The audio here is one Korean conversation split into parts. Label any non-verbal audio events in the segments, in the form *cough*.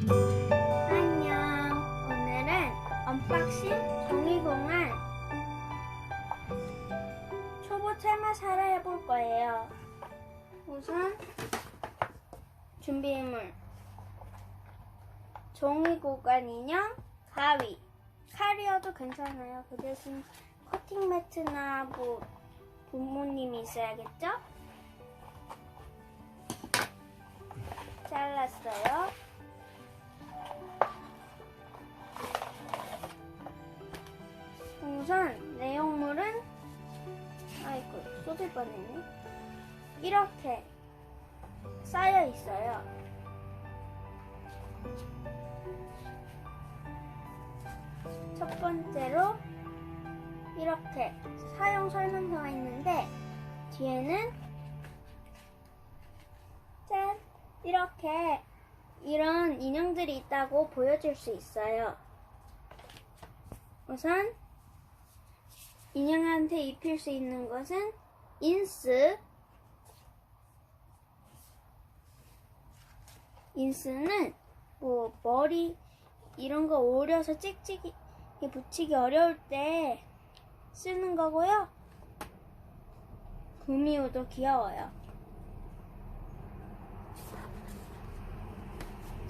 안녕. 오늘은 언박싱 종이공알 초보 체마사를 해볼 거예요. 우선 준비물 종이 고관 인형, 가위, 칼이어도 괜찮아요. 그 대신 커팅 매트나 뭐 부모님이 있어야겠죠? 잘랐어요. 쏟을 뻔했네. 이렇게 쌓여 있어요. 첫 번째로 이렇게 사용 설명서가 있는데 뒤에는 짠 이렇게 이런 인형들이 있다고 보여줄 수 있어요. 우선 인형한테 입힐 수 있는 것은 인스. 인스는 뭐 머리 이런 거 오려서 찍찍이 붙이기 어려울 때 쓰는 거고요. 구미호도 귀여워요.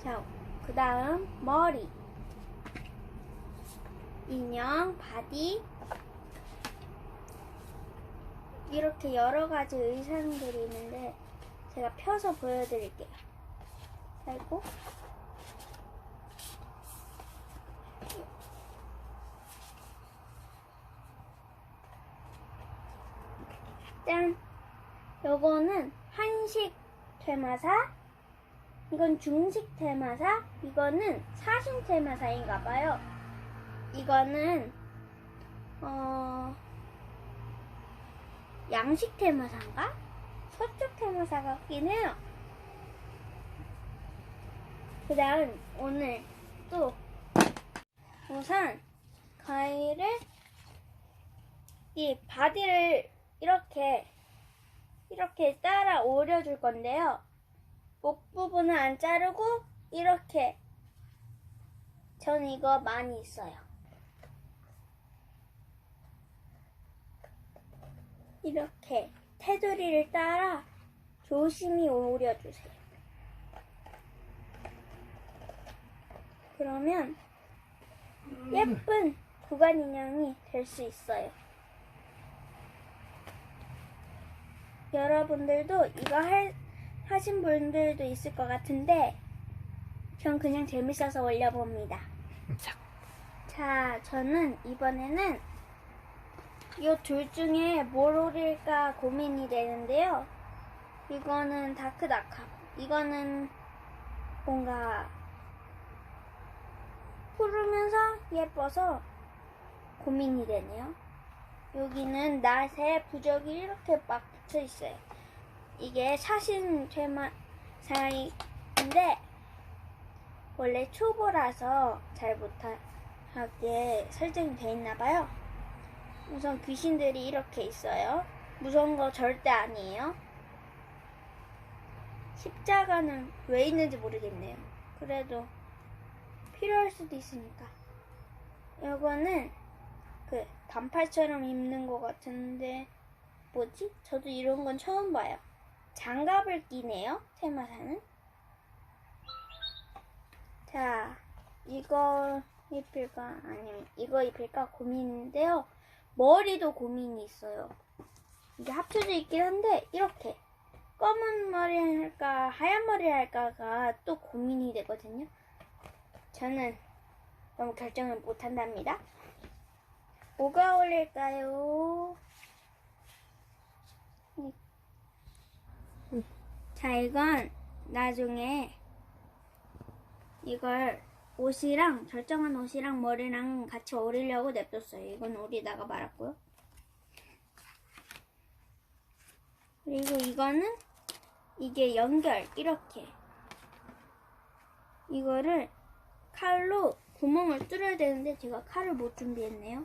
자, 그 다음 머리. 인형, 바디. 이렇게 여러 가지 의상들이 있는데 제가 펴서 보여드릴게요. 아이고. 짠! 요거는 한식 퇴마사, 이건 중식 퇴마사, 이거는 사신 퇴마사인가 봐요. 이거는 어 양식 퇴마사인가? 서쪽 퇴마사 같긴 해요. 그 다음 오늘 또 우선 가위를 이 바디를 이렇게 이렇게 따라 오려줄 건데요. 목 부분은 안 자르고 이렇게 전 이거 많이 있어요. 이렇게 테두리를 따라 조심히 오려주세요. 그러면 예쁜 구간 인형이 될 수 있어요. 여러분들도 이거 할, 하신 분들도 있을 것 같은데 전 그냥 재밌어서 올려봅니다. 자, 저는 이번에는 이 둘 중에 뭘 오릴까 고민이 되는데요. 이거는 다크다카. 이거는 뭔가 푸르면서 예뻐서 고민이 되네요. 여기는 낫에 부적이 이렇게 막 붙어 있어요. 이게 사신 퇴마사인데 원래 초보라서 잘 못하게 설정이 돼 있나 봐요. 우선 귀신들이 이렇게 있어요. 무서운 거 절대 아니에요. 십자가는 왜 있는지 모르겠네요. 그래도 필요할 수도 있으니까. 이거는 그 반팔처럼 입는 것 같은데 뭐지? 저도 이런 건 처음 봐요. 장갑을 끼네요. 테마사는. 자, 이거 입힐까 아니면 이거 입힐까 고민인데요. 머리도 고민이 있어요. 이게 합쳐져 있긴 한데 이렇게 검은 머리 할까 하얀 머리 할까가 또 고민이 되거든요. 저는 너무 결정을 못 한답니다. 뭐가 어울릴까요? 자, 이건 나중에 이걸 옷이랑 결정한 옷이랑 머리랑 같이 어울리려고 냅뒀어요. 이건 오리다가 말았고요. 그리고 이거는 이게 연결 이렇게 이거를 칼로 구멍을 뚫어야 되는데 제가 칼을 못 준비했네요.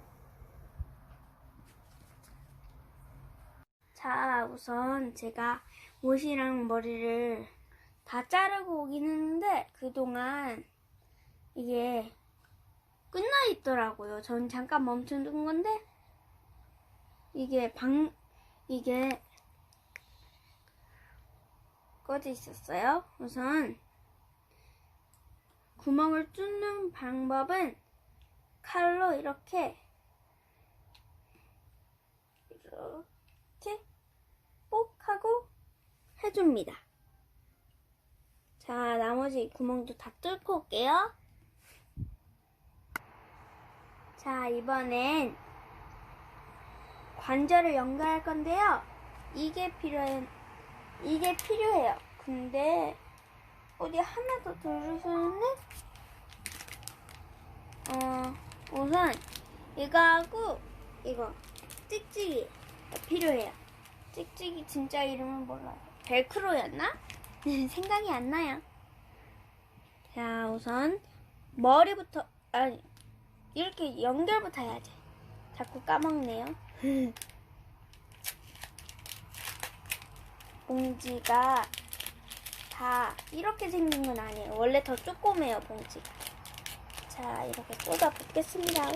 자, 우선 제가 옷이랑 머리를 다 자르고 오긴 했는데 그동안 이게 끝나 있더라고요. 전 잠깐 멈춰둔 건데 이게 방 이게 꺼져 있었어요. 우선 구멍을 뚫는 방법은 칼로 이렇게 이렇게 뽁 하고 해줍니다. 자, 나머지 구멍도 다 뚫고 올게요. 자, 이번엔 관절을 연결할 건데요. 이게 필요해, 이게 필요해요. 근데, 어디 하나 더 들으셨는데? 어, 우선, 이거하고, 이거, 찍찍이 필요해요. 찍찍이 진짜 이름은 몰라요. 벨크로였나? *laughs* 생각이 안 나요. 자, 우선, 머리부터, 아니, 이렇게 연결부터 해야지. 자꾸 까먹네요. *laughs* 봉지가 다 이렇게 생긴 건 아니에요. 원래 더 조그매요, 봉지가. 자, 이렇게 쏟아 붓겠습니다. 우!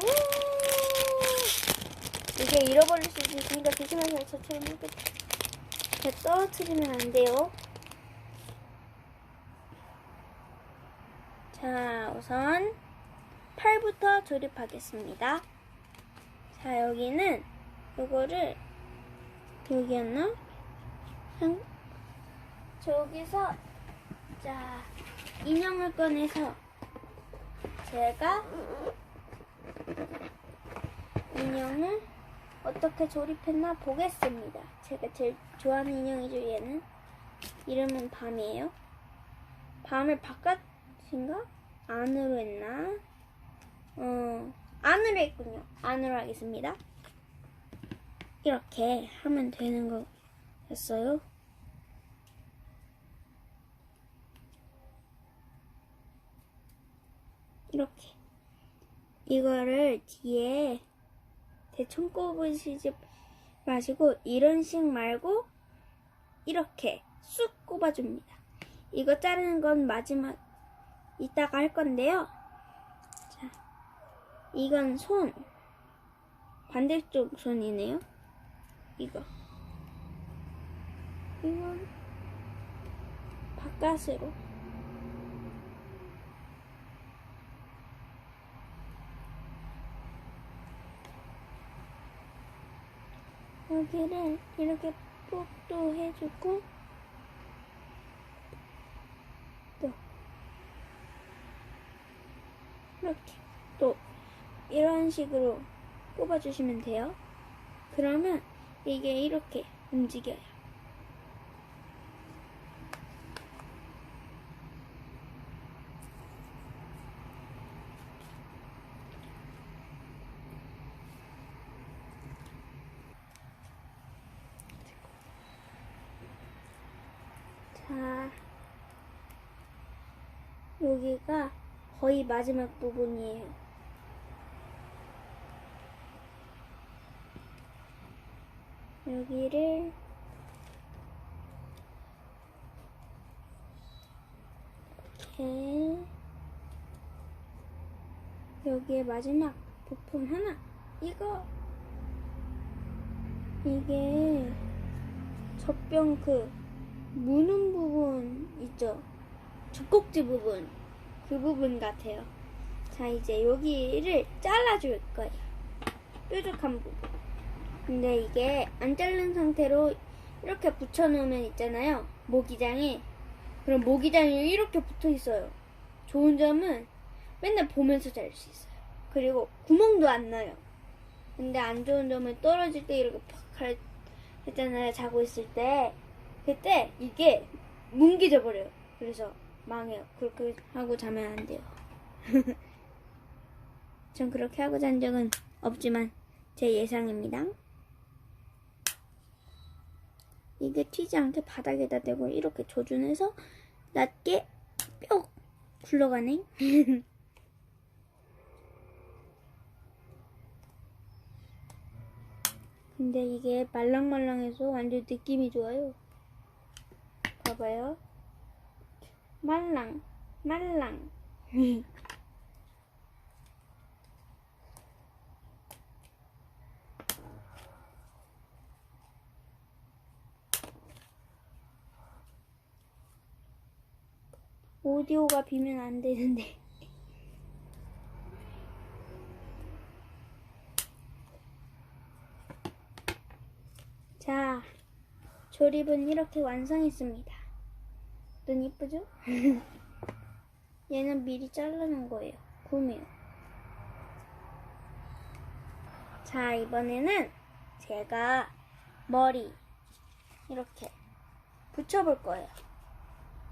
이게 잃어버릴 수 있으니까 조심하세요. 저처럼 이렇게 이렇게 떨어뜨리면 안 돼요. 자, 우선 팔부터 조립하겠습니다. 자, 여기는 이거를 여기였나? 한, 저기서 자 인형을 꺼내서 제가 인형을 어떻게 조립했나 보겠습니다. 제가 제일 좋아하는 인형이죠, 얘는. 이름은 밤이에요. 밤을 바깥인가? 안으로 했나? 어, 안으로 했군요. 안으로 하겠습니다. 이렇게 하면 되는 거였어요. 이렇게. 이거를 뒤에 대충 꼽으시지 마시고 이런 식 말고 이렇게 쑥 꼽아줍니다. 이거 자르는 건 마지막 이따가 할 건데요. 자, 이건 손. 반대쪽 손이네요. 이거. 이건 바깥으로. 여기를 이렇게 뽁도 해주고 또. 이렇게. 또 이런 식으로 꼽아주시면 돼요. 그러면 이게 이렇게 움직여요. 자, 여기가 거의 마지막 부분이에요. 여기를 이렇게 여기에 마지막 부품 하나. 이거. 이게 젖병 그 무는 부분 있죠? 젖꼭지 부분. 그 부분 같아요. 자 이제 여기를 잘라줄 거예요. 뾰족한 부분 근데 이게 안 자른 상태로 이렇게 붙여놓으면 있잖아요. 모기장에. 그럼 모기장이 이렇게 붙어 있어요. 좋은 점은 맨날 보면서 잘 수 있어요. 그리고 구멍도 안 나요. 근데 안 좋은 점은 떨어질 때 이렇게 팍 갈, 했잖아요. 자고 있을 때. 그때 이게 뭉개져 버려요. 그래서 망해요. 그렇게 하고 자면 안 돼요. *laughs* 전 그렇게 하고 잔 적은 없지만 제 예상입니다. 이게 튀지 않게 바닥에다 대고 이렇게 조준해서 낮게 뿅 굴러가네. *laughs* 근데 이게 말랑말랑해서 완전 느낌이 좋아요. 봐봐요. 말랑, 말랑. *laughs* 오디오가 비면 안 되는데. *laughs* 자, 조립은 이렇게 완성했습니다. 눈 이쁘죠? *laughs* 얘는 미리 자르는 거예요. 구미요. 자, 이번에는 제가 머리 이렇게 붙여볼 거예요.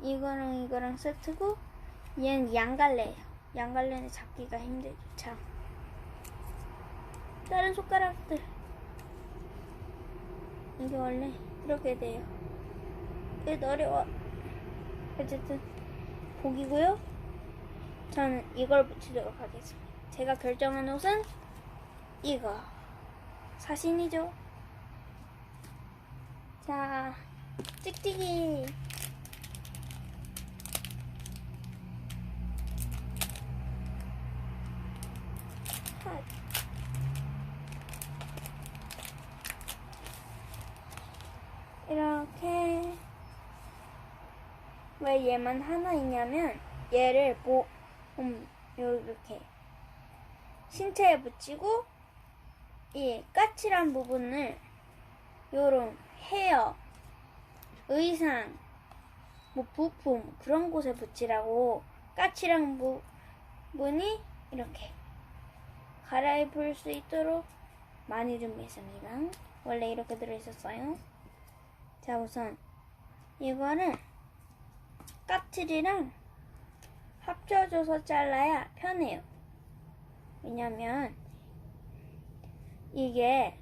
이거랑 이거랑 세트고 얘는 양갈래예요. 양갈래는 잡기가 힘들죠. 참. 다른 손가락들 이게 원래 이렇게 돼요. 이게 어려워. 어쨌든 복이고요. 저는 이걸 붙이도록 하겠습니다. 제가 결정한 옷은 이거 사신이죠. 자, 찍찍이. 핫. 이렇게 왜 얘만 하나 있냐면 얘를 뭐 음, 이렇게 신체에 붙이고 이 까칠한 부분을 요런 헤어, 의상, 뭐 부품 그런 곳에 붙이라고 까칠한 부분이 이렇게 갈아입을 수 있도록 많이 준비했습니다. 원래 이렇게 들어있었어요. 자 우선 이거를 까칠이랑 합쳐줘서 잘라야 편해요. 왜냐면 이게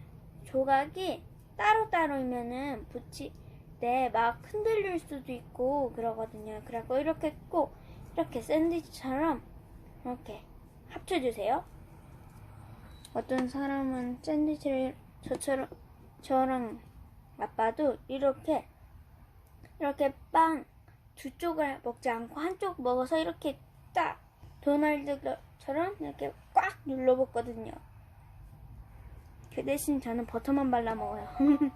조각이 따로따로면은 붙일 때 막 흔들릴 수도 있고 그러거든요. 그래서 이렇게 꼭 이렇게 샌드위치처럼 이렇게 합쳐주세요. 어떤 사람은 샌드위치를 저처럼 저랑 아빠도 이렇게 이렇게 빵 두 쪽을 먹지 않고 한쪽 먹어서 이렇게 딱 도널드처럼 이렇게 꽉 눌러 먹거든요. 그 대신 저는 버터만 발라 먹어요. *laughs*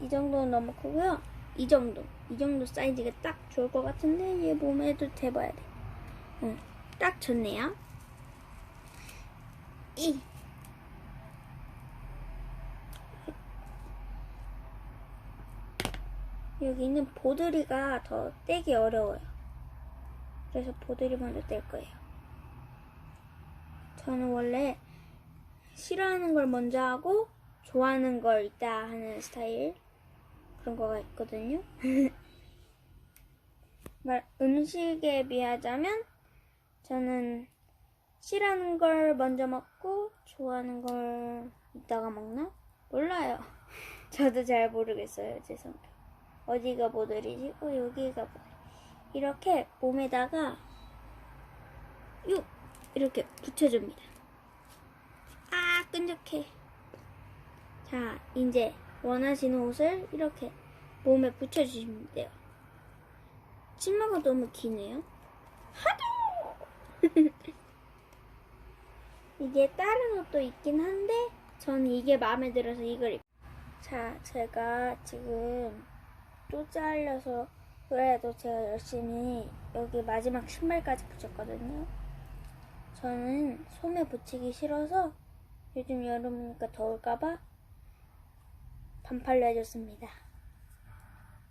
이 정도는 너무 크고요. 이 정도, 이 정도 사이즈가 딱 좋을 것 같은데 얘 몸에도 대봐야 돼. 응, 딱 좋네요. 이 여기는 보드리가 더 떼기 어려워요. 그래서 보드리 먼저 뗄 거예요. 저는 원래 싫어하는 걸 먼저 하고 좋아하는 걸 이따 하는 스타일 그런 거가 있거든요. *laughs* 말 음식에 비하자면 저는 싫어하는 걸 먼저 먹고 좋아하는 걸 이따가 먹나? 몰라요. *laughs* 저도 잘 모르겠어요. 제 성격. 어디가 보들이지? 어, 여기가 보들. 이렇게 몸에다가 요 이렇게 붙여줍니다. 아, 끈적해. 자, 이제 원하시는 옷을 이렇게 몸에 붙여주시면 돼요. 치마가 너무 기네요. 하도! *laughs* 이게 다른 옷도 있긴 한데, 전 이게 마음에 들어서 이걸 입... 자, 제가 지금 또 잘려서 그래도 제가 열심히 여기 마지막 신발까지 붙였거든요. 저는 소매 붙이기 싫어서 요즘 여름이니까 더울까봐 반팔로 해줬습니다.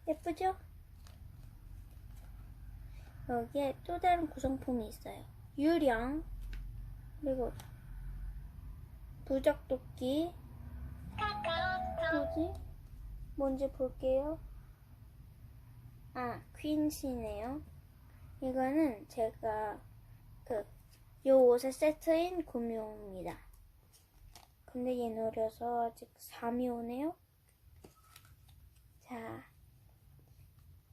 예쁘죠? 여기에 또 다른 구성품이 있어요. 유령 그리고 부적도끼 뭐지? 뭔지 볼게요. 아, 퀸시네요. 이거는 제가 그 요 옷의 세트인 구미호입니다. 근데 얘 노려서 아직 3이 오네요. 자,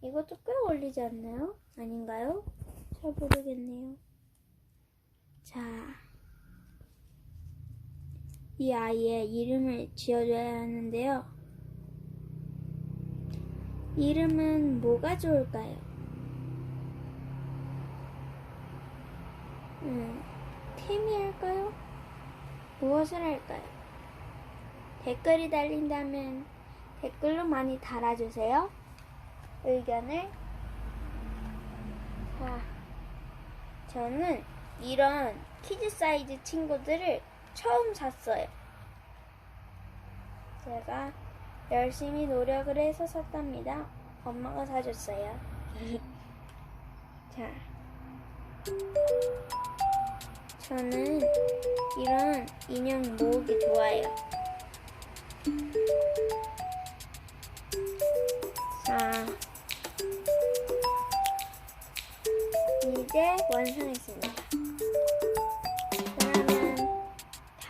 이것도 꽤 어울리지 않나요? 아닌가요? 잘 모르겠네요. 자, 이 아이의 이름을 지어줘야 하는데요. 이름은 뭐가 좋을까요? 음, 태미 할까요? 무엇을 할까요? 댓글이 달린다면 댓글로 많이 달아주세요. 의견을. 자, 저는 이런 키즈 사이즈 친구들을 처음 샀어요. 제가 열심히 노력을 해서 샀답니다. 엄마가 사줬어요. *laughs* 자, 저는 이런 인형 모으기 좋아요. 자, 이제 완성했습니다.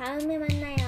다음에 만나요.